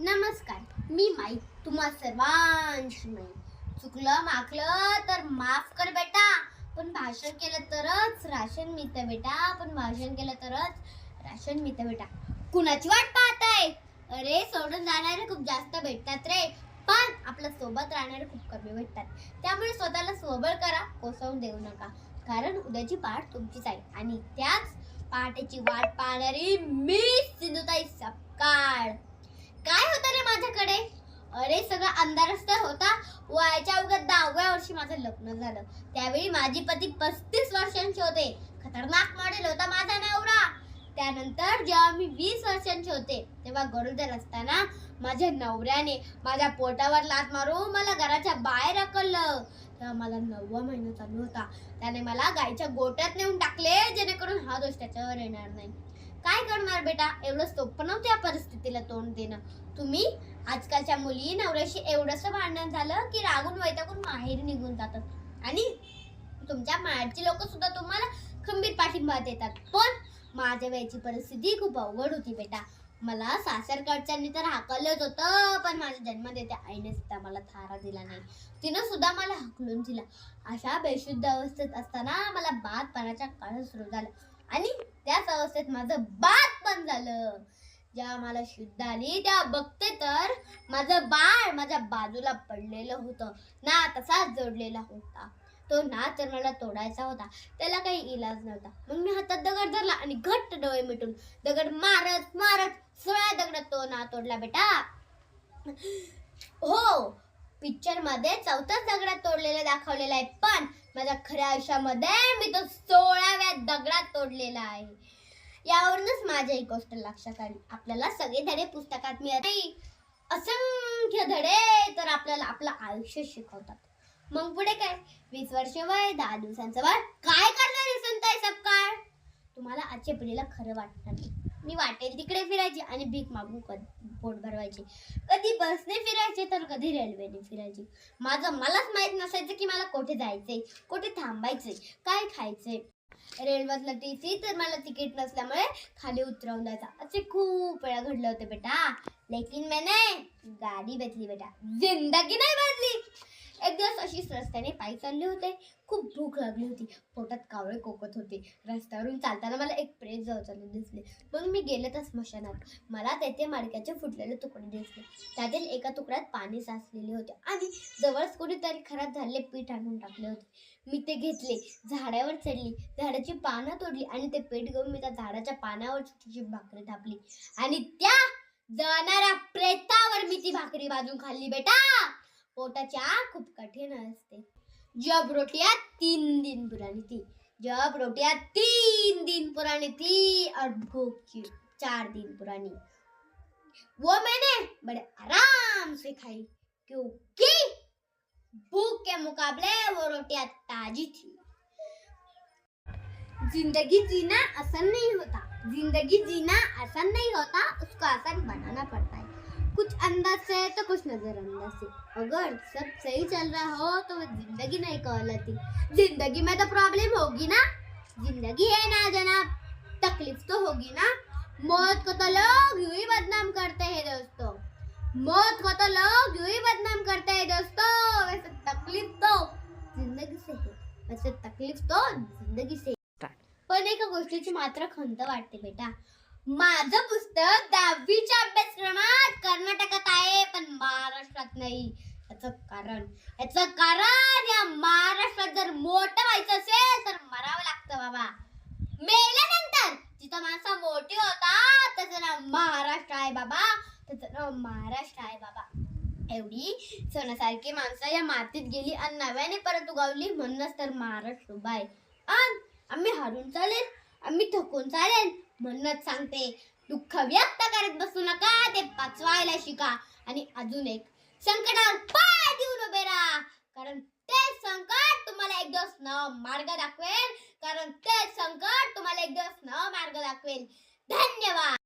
नमस्कार मी माई. तुम्हा सर्वांशी माई. चुकलं माकलं तर माफ कर बेटा. पण भाषण केलं तरच राशन मिळतं बेटा. पण भाषण केलं तरच राशन मिळतं बेटा. कुणाची वाट पाहताय? अरे सोडून जाणारे खूप जास्त भेटतात रे. पण आपल्यासोबत राहणारे खूप कमी भेटतात. त्यामुळे स्वतःला स्वबळ करा कोसळून देऊ नका. कारण उद्याची पाठ तुमचीच आहे. आणि त्याच पहाटेची वाट पाहणारी मी सिंधुताई सपकाळ. काय होतं रे माझ्याकडे? अरे सगळा अंधारच तर होता. वयाच्या अवघ्या दहाव्या वर्षी माझं लग्न झालं. त्यावेळी माझी पती पस्तीस वर्षांचे होते. खतरनाक मॉडेल होता माझा नवरा. त्यानंतर जेव्हा मी वीस वर्षांचे होते तेव्हा गरोदर असताना माझ्या नवऱ्याने माझ्या पोटावर लात मारून मला घराच्या बाहेर अकललं तेव्हा मला नववा महिना चालू होता. त्याने मला गायच्या गोट्यात नेऊन टाकले जेणेकरून हा दोष त्याच्यावर येणार नाही. काय करणार बेटा? एवढं सोपं नव्हतं या परिस्थितीला तोंड देणं. तुम्ही आजकालच्या मुली नवऱ्याशी एवढंसं भांडण झालं की रागून वैतागून माहेरी निघून जातात. आणि तुमच्या माहेरची लोक सुद्धा तुम्हाला खंबीर पाठिंबा देतात. पण माझ्या वेळची परिस्थिती खूप अवघड होती बेटा. मला सासरकडच्यांनी तर हाकललंच होतं पण माझ्या जन्म देते आईने सुद्धा मला थारा दिला नाही. तिनं सुद्धा मला हकलून दिला. अशा बेशुद्ध अवस्थेत असताना मला बाद पाण्याच्या काळ सुरू झाला. आणि त्याच अवस्थेत माझं बाळ पण झालं. जेव्हा मला शुद्ध आली तेव्हा बघते तर माझं बाळ माझ्या बाजूला पडलेलं होतं. ना तसाच जोडलेला होता. तो ना तर मला तोडायचा होता. त्याला काही इलाज नव्हता. मग मी हातात दगड धरला आणि घट्ट डोळे मिटून दगड मारत मारत सोळा दगड तो ना तोडला बेटा. हो पिक्चरमध्ये चौथ्याच दगडात तोडलेलं दाखवलेलं आहे. पण माझ्या खऱ्या आयुष्यामध्ये मी तो सोळाव्या दगडात तोडलेला आहे. यावरूनच माझ्या एक गोष्ट लक्षात आली. आपल्याला सगळे धडे पुस्तकात मिळत असंख्य धडे तर आपल्याला आपलं आयुष्य शिकवतात. मग पुढे काय? वीस वर्ष वय दहा दिवसांचं वय. काय करणार संताय सब तुम्हाला आजच्या पिढीला खरं वाटणार नाही. मी वाटेल तिकडे फिरायची आणि भीक मागू कधी? पोट भरवायची. कधी बसने फिरायचे तर कधी रेल्वेने फिरायची. माझं मलाच माहीत नसायचं की मला कुठे जायचंय कुठे थांबायचंय काय खायचंय. रेल्वेतलं टीसी तर मला तिकीट नसल्यामुळे खाली उतरवून द्यायचा. असे खूप वेळा घडलं होते बेटा. लेकिन मैंने गाडी बदली बेटा. जिंदगी नाही बदली. एक दिवस अशीच रस्त्याने पायी चालले होते. खूप भूक लागली होती. पोटात कावळे कोकत होते. रस्त्यावरून चालताना मला एक प्रेत जवळचाले दिसले. मग मी गेले त्या स्मशानात. मला तेथे मडक्याचे फुटलेले तुकडे दिसले. त्यातील एका तुकड्यात पाणी साचलेले होते आणि जवळच कोणीतरी खराब झालेले पीठ आणून टाकले होते. मी ते घेतले. झाडावर चढली. झाडाची पानं तोडली आणि ते पीठ घेऊन मी त्या झाडाच्या पानावर छोटीशी भाकरी थापली. आणि त्या जाणाऱ्या प्रेतावर मी ती भाकरी बाजून खाल्ली बेटा! खूप कठीण असते. जब रोटिया तीन दिन थी जब रोटिया तीन दिन पुरानी थी और भूख की चार दिन पुरानी वो मैंने बड़े आराम से खाई क्योंकि भूख के मुकाबले वो रोटियाँ ताजी थी। ज़िंदगी जीना आसान नहीं होता। ज़िंदगी जीना आसान नहीं होता, उसको आसान बनाना पड़ता है। कुछ अंदाज से तो कुछ नज़र नजरअंदाज से। अगर सब सही चल रहा हो तो ज़िंदगी नहीं कहलाती। ज़िंदगी में तो प्रॉब्लम होगी ना। ज़िंदगी है ना, जनाब। तकलीफ़ तो होगी ना। मौत को तो लोग यूँ ही बदनाम करते हैं दोस्तों। मौत को तो लोग यूँ ही बदनाम करते हैं दोस्तों। वैसे तकलीफ़ तो ज़िंदगी से है। वैसे तकलीफ़ तो ज़िंदगी से. पण एका गोष्टीची मात्र खंत वाटते बेटा। माझं पुस्तक दहावीच्या नाही. याचं कारण याचं कारण या महाराष्ट्रात जर मोठं व्हायचं असेल तर मरावं लागतं बाबा. मेल्यानंतर जिथं माणसं मोठी होतात त्याचं नाव महाराष्ट्र आहे बाबा. त्याचं नाव महाराष्ट्र आहे बाबा. एवढी सणासारखी माणसं या मातीत गेली आणि नव्याने परत उगावली म्हणूनच तर महाराष्ट्र उभा आहे. आणि आम्ही हरून चालेल आम्ही थकून चालेल म्हणूनच सांगते दुःख व्यक्त करत बसू नका ते पचवायला शिका. आणि अजून एक संकटावर पाय देऊन उभे राहा. कारण ते संकट तुम्हाला एक दिवस न मार्ग दाखवेल. कारण ते संकट तुम्हाला एक दिवस न मार्ग दाखवेल. धन्यवाद.